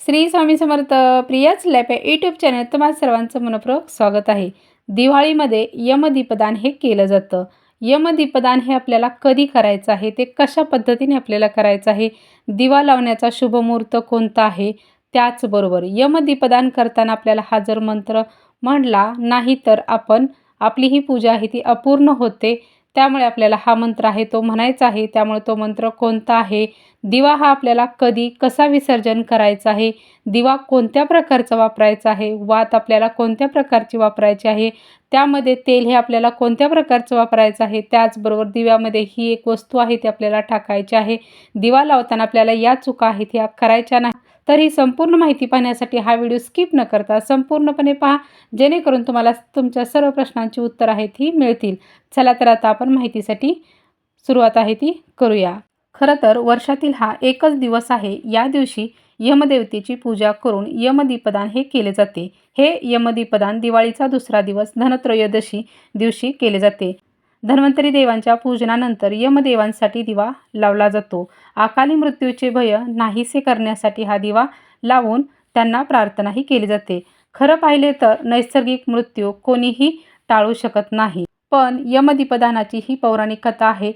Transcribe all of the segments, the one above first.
श्री स्वामी समर्थ प्रियाच लॅप या यूट्यूब चॅनल तुम्हाला सर्वांचं मनपूर्वक स्वागत आहे. दिवाळीमध्ये यमदीपदान हे केलं जातं. यमदीपदान हे आपल्याला कधी करायचं आहे? ते कशा पद्धतीने आपल्याला करायचं आहे? दिवा लावण्याचा शुभ मुहूर्त कोणता आहे? त्याचबरोबर यमदीपदान करताना आपल्याला हा जर मंत्र म्हणला नाही तर आपण आपली ही पूजा आहे ती अपूर्ण होते. त्यामुळे आपल्याला हा मंत्र आहे तो म्हणायचा आहे. त्यामुळे तो मंत्र कोणता आहे? दिवा हा आपल्याला कधी कसा विसर्जन करायचा आहे? दिवा कोणत्या प्रकारचा वापरायचा आहे? वात आपल्याला कोणत्या प्रकारची वापरायची आहे? त्यामध्ये तेल हे आपल्याला कोणत्या प्रकारचं वापरायचं आहे? त्याचबरोबर दिव्यामध्ये ही एक वस्तू आहे ती आपल्याला टाकायची आहे. दिवा लावताना आपल्याला या चुका आहेत ह्या करायच्या नाही. तर ही संपूर्ण माहिती पाहण्यासाठी हा व्हिडिओ स्किप न करता संपूर्णपणे पहा जेणेकरून तुम्हाला तुमच्या सर्व प्रश्नांची उत्तर आहेत ही मिळतील. चला तर आता आपण माहितीसाठी सुरुवात आहे ती करूया. खरं तर वर्षातील हा एकच दिवस आहे. या दिवशी यमदेवतेची पूजा करून यमदीपदान हे केले जाते. हे यमदीपदान दिवाळीचा दुसरा दिवस धनत्रयोदशी दिवशी केले जाते. धन्वंतरी देवांच्या पूजनानंतर यमदेवांसाठी दिवा लावला जातो. अकाली मृत्यूचे भय नाहीसे करण्यासाठी हा दिवा लावून त्यांना प्रार्थनाही केली जाते. खरं पाहिले तर नैसर्गिक मृत्यू कोणीही टाळू शकत नाही. पण यमदीपदानाची ही पौराणिक कथा आहे.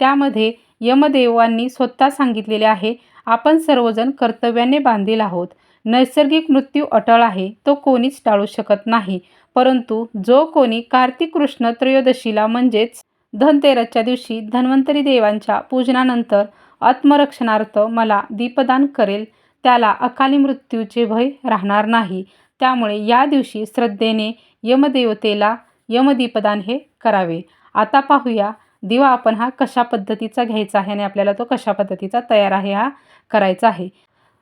त्यामध्ये यमदेवांनी स्वतः सांगितलेले आहे आपण सर्वजण कर्तव्याने बांधील आहोत. नैसर्गिक मृत्यू अटळ आहे तो कोणीच टाळू शकत नाही. परंतु जो कोणी कार्तिक कृष्ण त्रयोदशीला म्हणजेच धनतेरसच्या दिवशी धन्वंतरी देवांच्या पूजनानंतर आत्मरक्षणार्थ मला दीपदान करेल त्याला अकाली मृत्यूचे भय राहणार नाही. त्यामुळे या दिवशी श्रद्धेने यमदेवतेला यमदीपदान हे करावे. आता पाहूया दिवा आपण हा कशा पद्धतीचा घ्यायचा आहे आणि आपल्याला तो कशा पद्धतीचा तयार आहे हा करायचा आहे.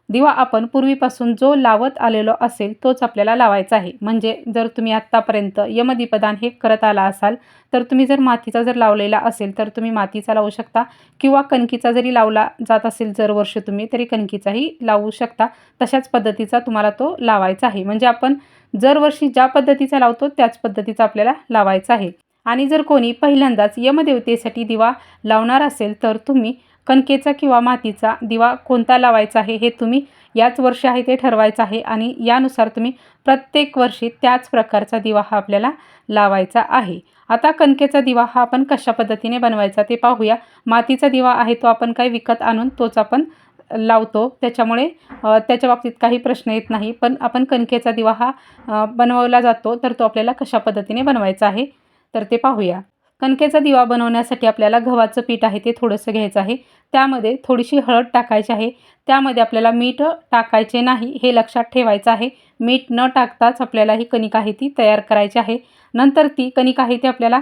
दिवा आपण पूर्वीपासून जो लावत आलेलो असेल तोच आपल्याला लावायचा आहे. म्हणजे जर तुम्ही आत्तापर्यंत यमदीपदान हे करत आला असाल तर तुम्ही जर मातीचा जर लावलेला असेल तर तुम्ही मातीचा लावू शकता. किंवा कणकीचा जरी लावला जात असेल जर वर्ष तुम्ही तरी कणकीचाही लावू शकता. तशाच पद्धतीचा तुम्हाला तो लावायचा आहे. म्हणजे आपण दरवर्षी ज्या पद्धतीचा लावतो त्याच पद्धतीचा आपल्याला लावायचा आहे. आणि जर कोणी पहिल्यांदाच यमदेवतेसाठी दिवा लावणार असेल तर तुम्ही कणकेचा किंवा मातीचा दिवा कोणता लावायचा आहे हे तुम्ही याच वर्षी आहे ते ठरवायचं आहे आणि यानुसार तुम्ही प्रत्येक वर्षी त्याच प्रकारचा दिवा हा आपल्याला लावायचा आहे. आता कणकेचा दिवा हा आपण कशा पद्धतीने बनवायचा ते पाहूया. मातीचा दिवा आहे तो आपण काही विकत आणून तोच आपण लावतो. त्याच्यामुळे त्याच्या बाबतीत काही प्रश्न येत नाही. पण आपण कणकेचा दिवा हा बनवला जातो तर तो आपल्याला कशा पद्धतीने बनवायचा आहे तर ते पाहूया. कणकेचा दिवा बनवण्यासाठी आपल्याला गव्हाचं पीठ आहे ते थोडंसं घ्यायचं आहे. त्यामध्ये थोडीशी हळद टाकायची आहे. त्यामध्ये आपल्याला मीठ टाकायचे नाही हे लक्षात ठेवायचं आहे. मीठ न टाकताच आपल्याला ही कणिक आहे ती तयार करायची आहे. नंतर ती कणिका आहे ती आपल्याला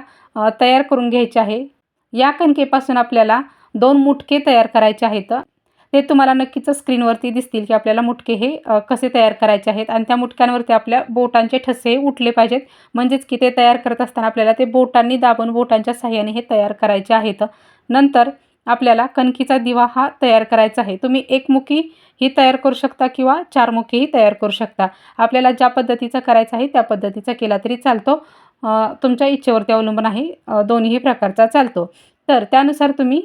तयार करून घ्यायची आहे. या कणकेपासून आपल्याला दोन मुटके तयार करायचे आहेत. ते तुम्हाला नक्कीच स्क्रीनवरती दिसतील की आपल्याला मुटके हे कसे तयार करायचे आहेत. आणि त्या मुटक्यांवरती आपल्या बोटांचे ठसे उठले पाहिजेत. म्हणजेच की ते तयार करत असताना आपल्याला ते बोटांनी दाबून बोटांच्या साह्याने हे तयार करायचे आहेत. नंतर आपल्याला कणकीचा दिवा हा तयार करायचा आहे. तुम्ही एकमुखी ही तयार करू शकता किंवा चारमुखीही तयार करू शकता. आपल्याला ज्या पद्धतीचा करायचा आहे त्या पद्धतीचा केला तरी चालतो. तुमच्या इच्छेवरती अवलंबून आहे. दोन्हीही प्रकारचा चालतो. तर त्यानुसार तुम्ही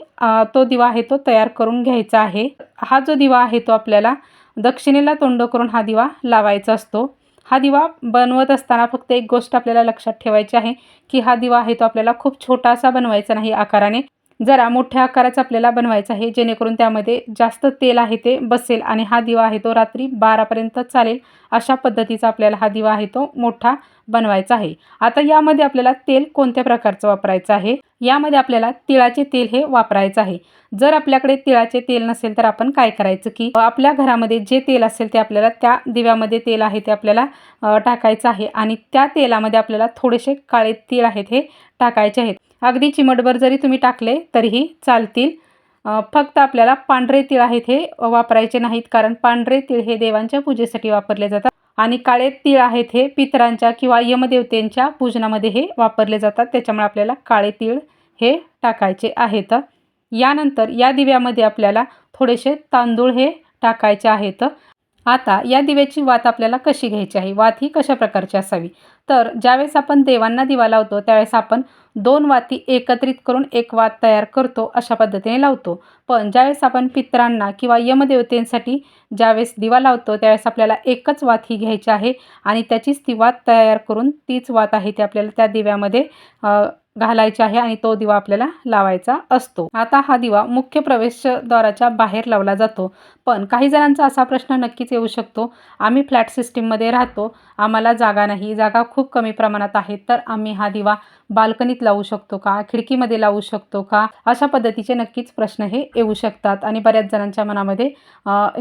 तो दिवा आहे तो तयार करून घ्यायचा आहे. हा जो दिवा आहे तो आपल्याला दक्षिणेला तोंड करून हा दिवा लावायचा असतो. हा दिवा बनवत असताना फक्त एक गोष्ट आपल्याला लक्षात ठेवायची आहे की हा दिवा आहे तो आपल्याला खूप छोटासा बनवायचा नाही आकाराने. जरा मोठ्या आकाराचा आपल्याला बनवायचा आहे. जेणेकरून त्यामध्ये जास्त तेल आहे ते बसेल आणि हा दिवा आहे तो रात्री बारापर्यंत चालेल अशा पद्धतीचा आपल्याला हा दिवा आहे तो मोठा बनवायचा आहे. आता यामध्ये आपल्याला तेल कोणत्या प्रकारचं वापरायचं आहे? यामध्ये आपल्याला तिळाचे तेल हे वापरायचं आहे. जर आपल्याकडे तिळाचे तेल नसेल तर आपण काय करायचं की आपल्या घरामध्ये जे तेल असेल ते आपल्याला त्या दिव्यामध्ये तेल आहे ते आपल्याला टाकायचं आहे आणि त्या तेलामध्ये आपल्याला थोडेसे काळे तीळ आहेत हे टाकायचे आहेत. अगदी चिमटभर जरी तुम्ही टाकले तरीही चालतील. फक्त आपल्याला पांढरे तीळ आहेत हे वापरायचे नाहीत कारण पांढरे तीळ हे देवांच्या पूजेसाठी वापरले जातात आणि काळे तीळ आहेत हे पितरांच्या किंवा यमदेवतेंच्या पूजनामध्ये हे वापरले जातात. त्याच्यामुळे आपल्याला काळे तीळ हे टाकायचे आहेत. यानंतर या दिव्यामध्ये आपल्याला थोडेसे तांदूळ हे टाकायचे आहेत. आता या दिव्याची वात आपल्याला कशी घ्यायची आहे? वात ही कशा प्रकारची असावी? तर ज्यावेळेस आपण देवांना दिवा लावतो त्यावेळेस आपण दोन वाती एकत्रित करून एक वात तयार करतो अशा पद्धतीने लावतो. पण ज्यावेळेस आपण पितरांना किंवा यमदेवतेंसाठी ज्यावेळेस दिवा लावतो त्यावेळेस आपल्याला एकच वात ही घ्यायची आहे आणि त्याचीच ती वात तयार करून तीच वात आहे ती आपल्याला त्या दिव्यामध्ये घालायची आहे आणि तो दिवा आपल्याला लावायचा असतो. आता हा दिवा मुख्य प्रवेशद्वाराच्या बाहेर लावला जातो. पण काही जणांचा असा प्रश्न नक्कीच येऊ शकतो. आम्ही फ्लॅट सिस्टीममध्ये राहतो. आम्हाला जागा नाही. जागा खूप कमी प्रमाणात आहे. तर आम्ही हा दिवा बाल्कनीत लावू शकतो का? खिडकीमध्ये लावू शकतो का? अशा पद्धतीचे नक्कीच प्रश्न हे येऊ शकतात. आणि बऱ्याच जणांच्या मनामध्ये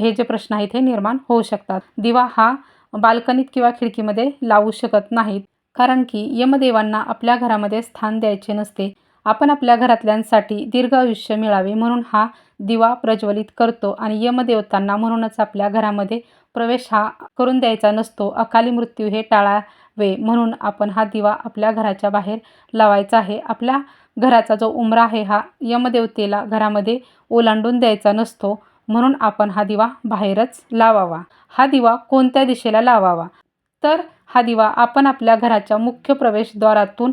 हे जे प्रश्न आहेत हे निर्माण होऊ शकतात. दिवा हा बाल्कनीत किंवा खिडकीमध्ये लावू शकत नाहीत. कारण की यमदेवांना आपल्या घरामध्ये स्थान द्यायचे नसते. आपण आपल्या घरातल्यांसाठी दीर्घ आयुष्य मिळावे म्हणून हा दिवा प्रज्वलित करतो आणि यमदेवतांना म्हणूनच आपल्या घरामध्ये प्रवेश हा करून द्यायचा नसतो. अकाली मृत्यू हे टाळावे म्हणून आपण हा दिवा आपल्या घराच्या बाहेर लावायचा आहे. आपल्या घराचा जो उमरा आहे हा यमदेवतेला घरामध्ये ओलांडून द्यायचा नसतो म्हणून आपण हा दिवा बाहेरच लावावा. हा दिवा कोणत्या दिशेला लावावा? तर हा दिवा आपण आपल्या घराच्या मुख्य प्रवेशद्वारातून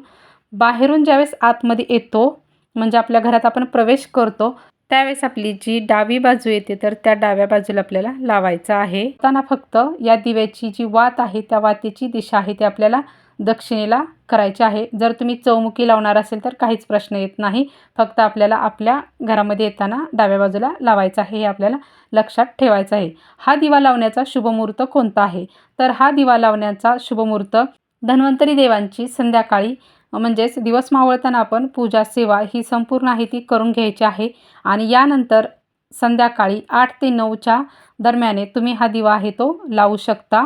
बाहेरून ज्यावेळेस आतमध्ये येतो म्हणजे आपल्या घरात आपण प्रवेश करतो त्यावेळेस आपली जी डावी बाजू येते तर त्या डाव्या बाजूला आपल्याला लावायचं आहे. त्यांना फक्त या दिव्याची जी वात आहे त्या वातीची दिशा आहे ती आपल्याला दक्षिणेला करायचे आहे. जर तुम्ही चौमुखी लावणार असेल तर काहीच प्रश्न येत नाही. फक्त आपल्याला आपल्या घरामध्ये येताना डाव्या बाजूला लावायचं आहे हे आपल्याला लक्षात ठेवायचं आहे. हा दिवा लावण्याचा शुभमुहूर्त कोणता आहे? तर हा दिवा लावण्याचा शुभमुहूर्त धन्वंतरी देवांची संध्याकाळी म्हणजेच दिवस मावळताना आपण पूजा सेवा ही संपूर्ण आहे ती करून घ्यायची आहे. आणि यानंतर संध्याकाळी आठ ते नऊच्या दरम्याने तुम्ही हा दिवा आहे तो लावू शकता.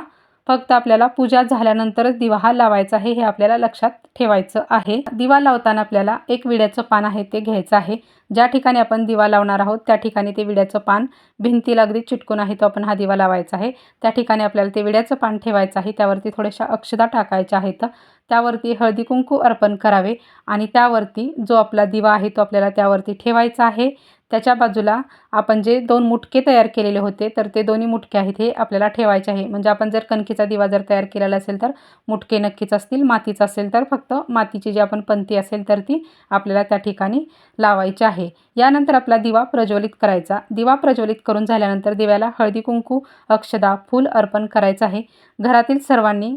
फक्त आपल्याला पूजा झाल्यानंतरच दिवा हा लावायचा आहे हे आपल्याला लक्षात ठेवायचं आहे. दिवा लावताना आपल्याला एक विड्याचं पान आहे ते घ्यायचं आहे. ज्या ठिकाणी आपण दिवा लावणार आहोत त्या ठिकाणी ते विड्याचं पान भिंतीला अगदी चिटकून आहे तो आपण हा दिवा लावायचा आहे. त्या ठिकाणी आपल्याला ते विड्याचं पान ठेवायचं आहे त्यावरती थोड्याशा अक्षदा टाकायच्या आहेत. त्यावरती हळदी कुंकू अर्पण करावे आणि त्यावरती जो आपला दिवा आहे तो आपल्याला त्यावरती ठेवायचा आहे. त्याच्या बाजूला आपण जे दोन मुटके तयार केलेले होते तर ते दोन्ही मुटके आहेत हे आपल्याला ठेवायचे आहे. म्हणजे आपण जर कणकीचा दिवा जर तयार केलेला असेल तर मुटके नक्कीच असतील मातीचा असेल तर फक्त मातीची जी आपण पंथी असेल तर ती आपल्याला त्या ठिकाणी लावायची आहे. यानंतर आपला दिवा प्रज्वलित करायचा. दिवा प्रज्वलित करून झाल्यानंतर दिव्याला हळदी कुंकू अक्षदा फूल अर्पण करायचं आहे. घरातील सर्वांनी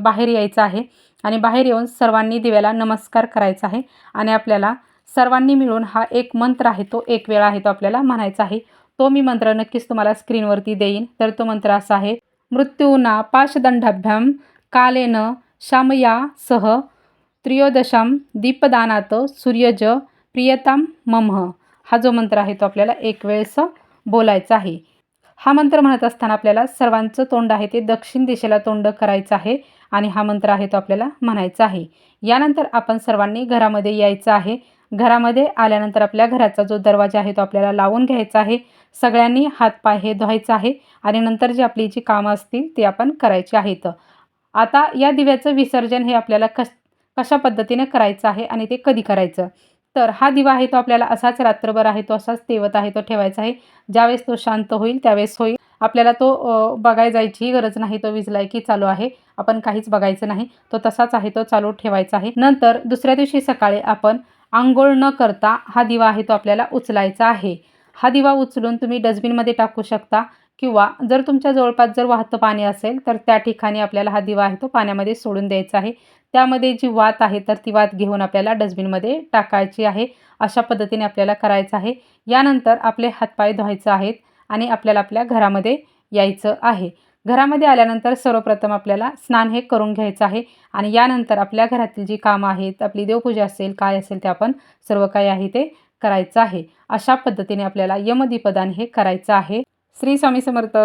बाहेर यायचं आहे आणि बाहेर येऊन सर्वांनी दिव्याला नमस्कार करायचा आहे आणि आपल्याला सर्वांनी मिळून हा एक मंत्र आहे तो एक वेळा आहे तो आपल्याला म्हणायचा आहे. तो मी मंत्र नक्कीच तुम्हाला स्क्रीनवरती देईन. तर तो मंत्र असा आहे. मृत्यूना पाशदंडाभ्याम कालेन श्यामया सह त्रियोदशम दीपदानात सूर्यज प्रियताम ममह हा जो मंत्र आहे तो आपल्याला एक वेळेस बोलायचा आहे. हा मंत्र म्हणत असताना आपल्याला सर्वांचं तोंड आहे ते दक्षिण दिशेला तोंड करायचं आहे आणि हा मंत्र आहे तो आपल्याला म्हणायचा आहे. यानंतर आपण सर्वांनी घरामध्ये यायचं आहे. घरामध्ये आल्यानंतर आपल्या घराचा जो दरवाजा आहे तो आपल्याला लावून घ्यायचा आहे. सगळ्यांनी हातपाय हे धुवायचं आहे आणि नंतर जी आपली जी कामं असतील ती आपण करायची आहेत. आता या दिव्याचं विसर्जन हे आपल्याला कश कशा पद्धतीने करायचं आहे आणि ते कधी करायचं? तर हा दिवा आहे तो आपल्याला असाच रात्रभर आहे तो असाच तेवत आहे तो ठेवायचा आहे. ज्यावेळेस तो शांत होईल त्यावेळेस होईल. आपल्याला तो बघाय जायचीही गरज नाही तो विजलाय की चालू आहे. आपण काहीच बघायचं नाही. तो तसाच आहे तो चालू ठेवायचा आहे. नंतर दुसऱ्या दिवशी सकाळी आपण आंघोळ न करता हा दिवा आहे तो आपल्याला उचलायचा आहे. हा दिवा उचलून तुम्ही डस्टबिनमध्ये टाकू शकता किंवा जर तुमच्या जवळपास जर वाहतं पाणी असेल तर त्या ठिकाणी आपल्याला हा दिवा आहे तो पाण्यामध्ये सोडून द्यायचा आहे. त्यामध्ये जी वात आहे तर ती वात घेऊन आपल्याला डस्टबिनमध्ये टाकायची आहे. अशा पद्धतीने आपल्याला करायचं आहे. यानंतर आपले हातपाय धुवायचे आहेत आणि आपल्याला आपल्या घरामध्ये यायचं आहे. घरामध्ये आल्यानंतर सर्वप्रथम आपल्याला स्नान हे करून घ्यायचं आहे. आणि यानंतर आपल्या घरातील जी कामं आहेत आपली देवपूजा असेल काय असेल ते आपण सर्व काही आहे ते करायचं आहे. अशा पद्धतीने आपल्याला यमदीपदान हे करायचं आहे. श्री स्वामी समर्थ!